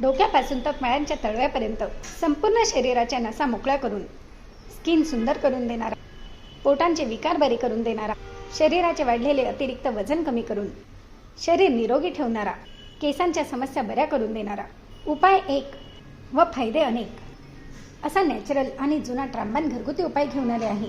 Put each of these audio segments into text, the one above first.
डोक्यापासून तर मळ्यांच्या तळव्यापर्यंत संपूर्ण शरीराच्या नसा मोकळ्या करून स्किन सुंदर करून देणारा पोटांचे विकार बरे करून देणारा शरीराचे वाढलेले अतिरिक्त वजन कमी करून शरीर निरोगी ठेवणारा केसांच्या समस्या बऱ्या करून देणारा उपाय एक व फायदे अनेक. असा नॅचरल आणि जुना ट्रांबान घरगुती उपाय घेऊन आले आहे.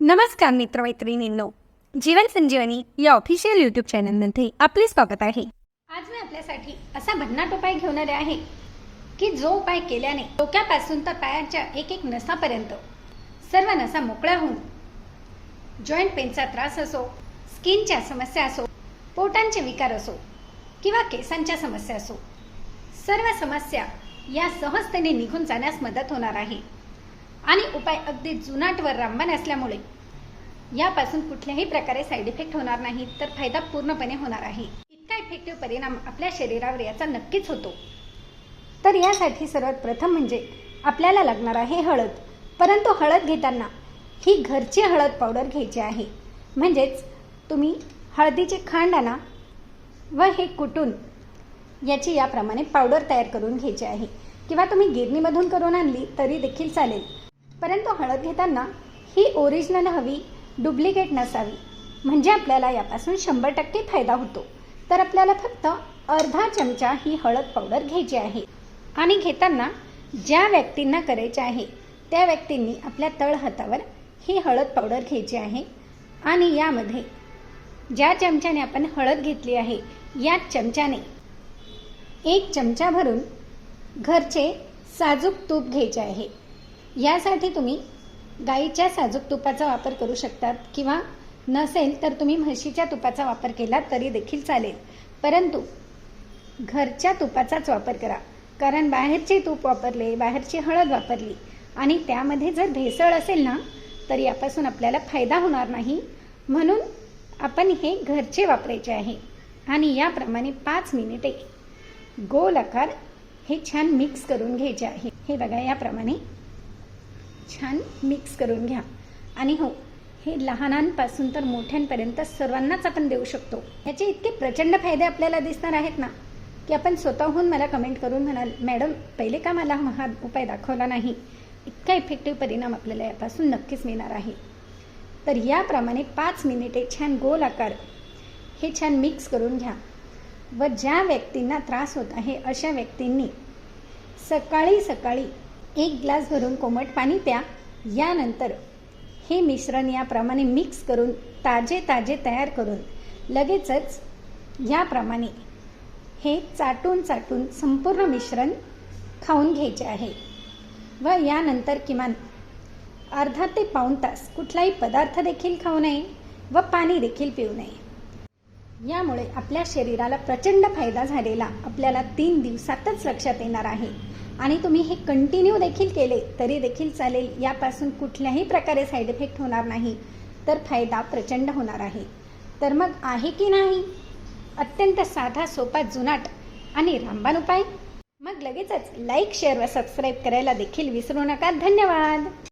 नमस्कार मित्रमैत्रिणींनो जीवन संजीवनी या ऑफिशियल यूट्यूब चॅनलमध्ये आपले स्वागत आहे. आज मी आपल्यासाठी असा भन्नाट उपाय घेऊन आले आहे की जो उपाय केल्याने डोक्यापासून तर पायाच्या एक एक नसापर्यंत सर्व नसा मोकळ्या होऊन जॉईंट पेनचा त्रास असो स्किनच्या समस्या असो पोटांचे विकार असो किंवा केसांच्या समस्या असो सर्व समस्या या सहजतेने निघून जाण्यास मदत होणार आहे. आणि उपाय अगदी जुनाट व रामबाण असल्यामुळे यापासून कुठल्याही प्रकारे साईड इफेक्ट होणार नाही तर फायदा पूर्णपणे होणार आहे. इतका इफेक्टिव्ह परिणाम आपल्या शरीरावर याचा नक्कीच होतो. तर यासाठी सर्वात प्रथम म्हणजे आपल्याला लागणार आहे हळद. परंतु हळद घेताना ही घरची हळद पावडर घ्यायची आहे. म्हणजेच तुम्ही हळदीचे खांड आणा व हे कुटून याची याप्रमाणे पावडर तयार करून घ्यायची आहे. किंवा तुम्ही गिरणीमधून करून आणली तरी देखील चालेल. परंतु हळद घेताना ही ओरिजिनल हवी डुप्लिकेट नसावी. म्हणजे आपल्याला यापासून शंभर टक्के फायदा होतो. तर आपल्याला फक्त अर्धा चमचा ही हळद पावडर घ्यायची आहे. आणि घेताना ज्या व्यक्तींना करायचे आहे त्या व्यक्तींनी आपल्या तळ हातावर ही हळद पावडर घ्यायची आहे. आणि यामध्ये ज्या चमच्याने आपण हळद घेतली आहे या चमच्याने एक चमचा भरून घरचे साजूक तूप घ्यायचे आहे. यासाठी तुम्ही गाईच्या साजूक तुपाचा वापर करू शकतात किंवा नसेल तर तुम्ही म्हशीच्या तुपाचा वापर केला तरी देखील चालेल. परंतु घरच्या तुपाचाच वापर करा. कारण बाहेरचे तूप वापरले बाहेरची हळद वापरली आणि त्यामध्ये जर भेसळ असेल ना तर यापासून आपल्याला फायदा होणार नाही. म्हणून आपण हे घरचे वापरायचे आहे. आणि याप्रमाणे पाच मिनिटे गोल आकार हे छान मिक्स करून घ्यायचे आहे. हे बघा याप्रमाणे छान मिक्स करून घ्या. आणि हो हे लहानांपासून तर मोठ्यांपर्यंत सर्वांनाच आपण देऊ शकतो. याचे इतके प्रचंड फायदे आपल्याला दिसणार आहेत ना की आपण स्वतःहून मला कमेंट करून म्हणाल मॅडम पहिले का मला हा उपाय दाखवला नाही? इतका इफेक्टिव्ह परिणाम आपल्याला यापासून नक्कीच मिळणार आहे. तर याप्रमाणे पाच मिनिटे छान गोल आकार हे छान मिक्स करून घ्या. व ज्या व्यक्तींना त्रास होत आहे अशा व्यक्तींनी सकाळी सकाळी एक ग्लास भरून कोमट पाणी प्या. यानंतर हे मिश्रण याप्रमाणे मिक्स करून ताजे ताजे तयार करून लगेचच याप्रमाणे हे चाटून चाटून संपूर्ण मिश्रण खाऊन घ्यायचे आहे. व यानंतर किमान अर्धा ते पाऊण तास कुठलाही पदार्थ देखील खाऊ नये व पाणी देखील पिऊ नये. यामुळे आपल्या शरीराला प्रचंड फायदा झालेला आपल्याला तीन दिवसातच लक्षात येणार आहे. आणि तुम्ही हे कंटिन्यू देखील केले तरी देखील चालेल यापासून कुठल्याही प्रकारे साईड इफेक्ट होणार नाही. तर फायदा प्रचंड होणार आहे. तर मग आहे की नाही? अत्यंत साधा सोपा जुनाट आणि रामबाण उपाय? मग लगेचच लाईक शेअर व सबस्क्राईब करायला देखील विसरू नका. धन्यवाद!